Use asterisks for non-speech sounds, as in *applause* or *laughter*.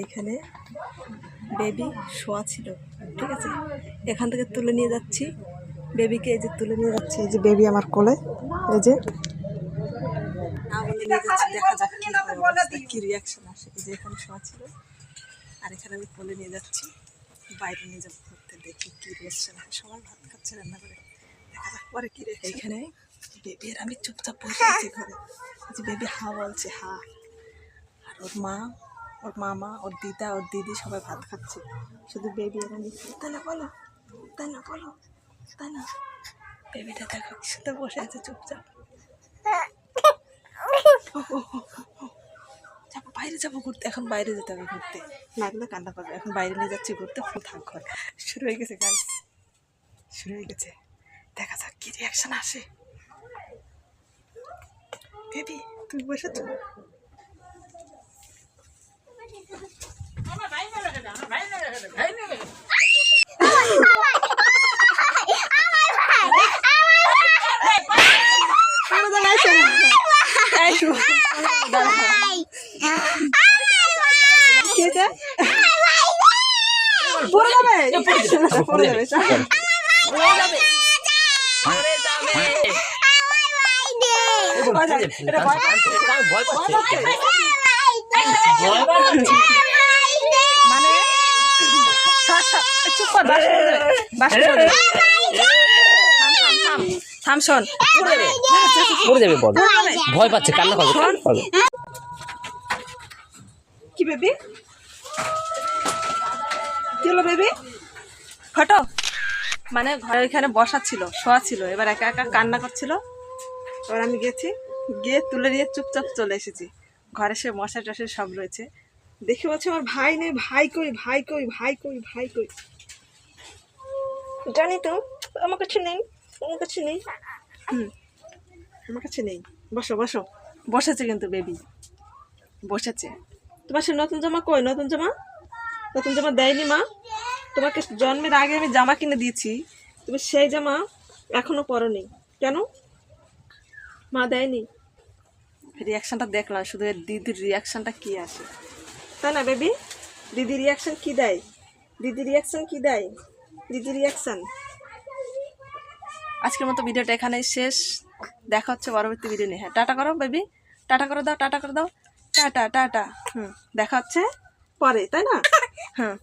এইখানে বেবি শোয়া ছিল ঠিক আছে? এখান থেকে তুলে নিয়ে যাচ্ছি। বেবিকে এই যে তুলে নিয়ে যাচ্ছি এই যে বেবি আমার কোলে এই যে। না নিয়ে যাচ্ছি দেখা যাক কি অবস্থা, রিয়াকশন আসে। এই যে এখানে শোয়া ছিল। আর এখানে আমি কোলে নিয়ে যাচ্ছি। বাইরে নিয়ে যাব ঘুরতে দেখি কি রিয়াকশন সবাই ভাত খাচ্ছে রান্না করে। দেখা যাক পরে কি রিয়াকশন এখানে বেবি আর আমি চুপচাপ বসে আছি ঘরে। যে বেবি হা বলছে, হা। আর ওর মা, ওর মামা, ওর দিদা, ওর দিদি সবাই ভাত খাচ্ছে। শুধু বেবি আর আমি। তাই না বলো তাই না বলো তাই না বেবিটা দেখো সুন্দর বসে আছে চুপচাপ। যাব, বাইরে যাব ঘুরতে। এখন বাইরে যেতে হবে ঘুরতে। লাগলে গেলে কান্না করবে। এখন বাইরে নিয়ে যাচ্ছি ঘুরতে, ফুল থাক ঘর। শুরু হয়ে গেছে গাইস শুরু হয়ে গেছে। দেখা যাক কি রিয়াকশন আসে। বেবি তুমি বসেছো? পড়ে যাবে পড়ে যাবে পড়ে যাবে পড়ে যাবে ভয় লাগে। এটা ভয় পাচ্ছে। আমি ভয় পাচ্ছি ভয় পাচ্ছে। মানে চুপ কর বাস। থাম শোন। পড়ে যাবে। বল। ভয় পাচ্ছে কান্না কান্না করবে। কি বেবি? কি হলো বেবি? ফটো মানে ঘরে ওইখানে বসা ছিল শোয়া ছিল। এবার একা একা কান্না করছিল। এবার আমি গেছি। গিয়ে তুলে নিয়ে চুপচাপ চলে এসেছি। ঘরে সে মশা টশা সব রয়েছে। দেখে বলছে আমার ভাই নেই ভাই কই ভাই কই ভাই কই ভাই কই। জানি তো আমার কাছে নেই আমার কাছে নেই। হুম আমার কাছে নেই। বসো বসো। বসেছে কিন্তু বেবি বসেছে। তোমার সে নতুন জামা কই? নতুন জামা? নতুন জামা দেয়নি মা? তোমাকে জন্মের আগে আমি জামা কিনে দিয়েছি। তুমি সেই জামা এখনও পরনি কেন? মা দেয়নি। রিয়াকশনটা দেখলাম শুধু এর দিদির রিয়াকশনটা কি আসে তাই না বেবি দিদি রিয়াকশন কি দেয়? দিদি রিয়াকশন কি দেয়? দিদি রিয়াকশন আজকের মতো ভিডিওটা এখানেই শেষ। দেখা হচ্ছে পরবর্তী ভিডিও নিয়ে। হ্যাঁ টাটা করো বেবি টাটা করে দাও টাটা করে দাও। Tata tata. হুম দেখা হচ্ছে পরে তাই না? *laughs* হ্যাঁ